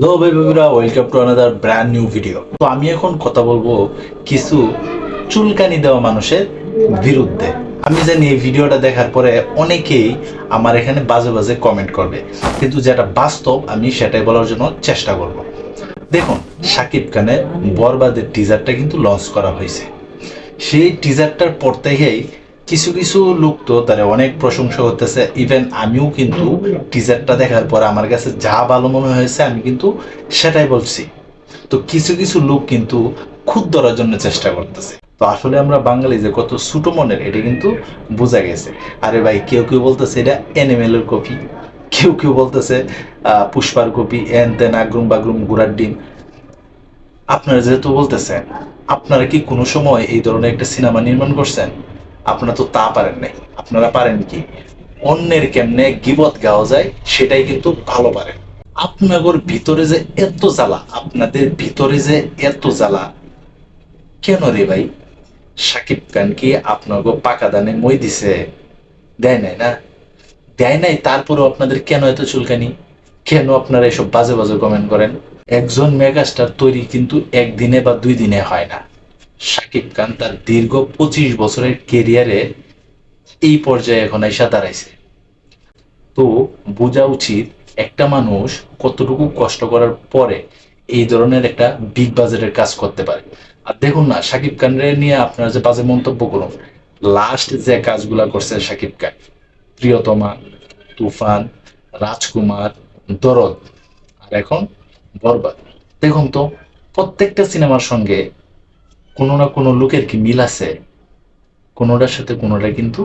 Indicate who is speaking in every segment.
Speaker 1: Hello ভাই বন্ধুরা welcome to another brand new video তো আমি এখন কথা বলব কিছু চুলকানি দেওয়া মানুষের বিরুদ্ধে। আমি জানি এই ভিডিওটা দেখার পরে অনেকেই আমার এখানে বাজে বাজে কমেন্ট করবে। কিন্তু যেটা বাস্তব, আমি সেটাই বলার জন্য চেষ্টা করব। দেখুন, সাকিব খানের বরবাদের টিজারটা কিন্তু লঞ্চ করা হয়েছে। সেই টিজারটার পর থেকেই কিছু কিছু লোক তো তারা অনেক প্রশংসা করতেছে। ইভেন আমিও কিন্তু টিজারটা দেখার পর আমার কাছে যা ভালো মনে হয়েছে, আমি কিন্তু সেটাই বলছি। তো কিছু কিছু লোক কিন্তু খুদ ধরার জন্য চেষ্টা করতেছে। তো আসলে আমরা বাঙালি যে কত ছোটো মনের, এটা কিন্তু বোঝা গেছে। আরে ভাই, কেউ কেউ বলতেছে এটা এনিমেলের কপি, কেউ কেউ বলতেছে পুষ্পার কপি, এন তেন আগ্রুম বাগ্রুম গুড়ার ডিম। আপনারা যেহেতু বলতেছেন, আপনারা কি কোনো সময় এই ধরনের একটা সিনেমা নির্মাণ করছেন? আপনারা তো তা পারেন নাই। আপনারা পারেন কি? অন্যের কেমনে গিবত গাওয়া যায়, সেটাই কিন্তু ভালো পারেন। আপনাদের ভিতরে যে এত জ্বালা, আপনাদের ভিতরে যে এত জ্বালা, কেন রে ভাই? সাকিব খান কি আপনাকে পাকা দানে মই দিছে? দেয় নাই না? দেয় নাই, তারপরেও আপনাদের কেন এত চুলকানি? কেন আপনারা এসব বাজে বাজে কমেন্ট করেন? একজন মেগাস্টার তৈরি কিন্তু একদিনে বা দুই দিনে হয় না। সাকিব খান তার দীর্ঘ পঁচিশ বছরের কেরিয়ারে এই পর্যায়ে এখন এসে দাঁড়াইছে। তো বোঝা উচিত একটা মানুষ কতটুকু কষ্ট করার পরে এই ধরনের একটা বিগ বাজেটের কাজ করতে পারে। আর দেখুন না, সাকিব খানের নিয়ে আপনারা যে বাজে মন্তব্য করুন লাস্ট যে কাজগুলা করছে সাকিব খান, প্রিয়তমা, তুফান, রাজকুমার, দরদ, আর এখন বরবাদ। দেখুন তো, প্রত্যেকটা সিনেমার সঙ্গে কোনো না কোনো লোকের কি মিল আছে? কোনোটার সাথে কোনোটা কিন্তু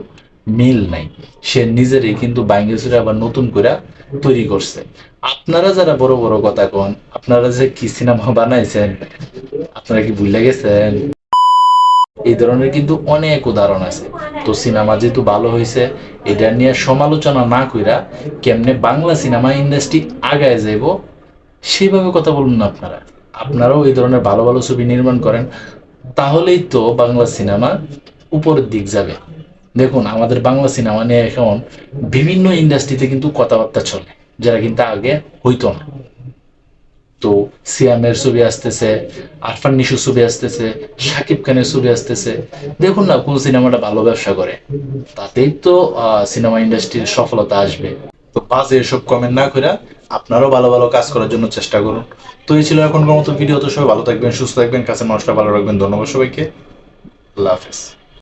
Speaker 1: মিল নাই। সে নিজেরই কিন্তু বাইঙ্গেসুরে আবার নতুন করে তৈরি করছে। আপনারা যারা বড় বড় কথা কন, আপনারা যে কি সিনেমা বানাইছেন, আপনারা কি ভুলে গেছেন? এই ধরনের কিন্তু অনেক উদাহরণ আছে। তো সিনেমা যেহেতু ভালো হয়েছে এটা নিয়ে সমালোচনা না কইরা কেমনে বাংলা সিনেমা ইন্ডাস্ট্রি আগায় যাইব, সেইভাবে কথা বলুন না আপনারা। আপনারাও এই ধরনের ভালো ভালো ছবি নির্মাণ করেন তাহলেই তো বাংলা সিনেমা উপরের দিক যাবে। দেখুন, আমাদের বাংলা সিনেমা নিয়ে এখন বিভিন্ন ইন্ডাস্ট্রিতে কিন্তু কথাবার্তা চলে যারা কিন্তু আগে হইতো না। তো সিয়ামের ছবি আসতেছে, আরফান নিশোর ছবি আসতেছে সাকিব খানের ছবি আসতেছে। দেখুন না কোন সিনেমাটা ভালো ব্যবসা করে, তাতেই তো সিনেমা ইন্ডাস্ট্রির সফলতা আসবে। তো বাজে এসব কমেন্ট না করে আপনারাও ভালো ভালো কাজ করার জন্য চেষ্টা করুন। তো এই ছিল এখনকার মতো ভিডিও। তো সবাই ভালো থাকবেন, সুস্থ থাকবেন কাছে মানুষটা ভালো রাখবেন। ধন্যবাদ সবাইকে। আল্লাহ হাফেজ।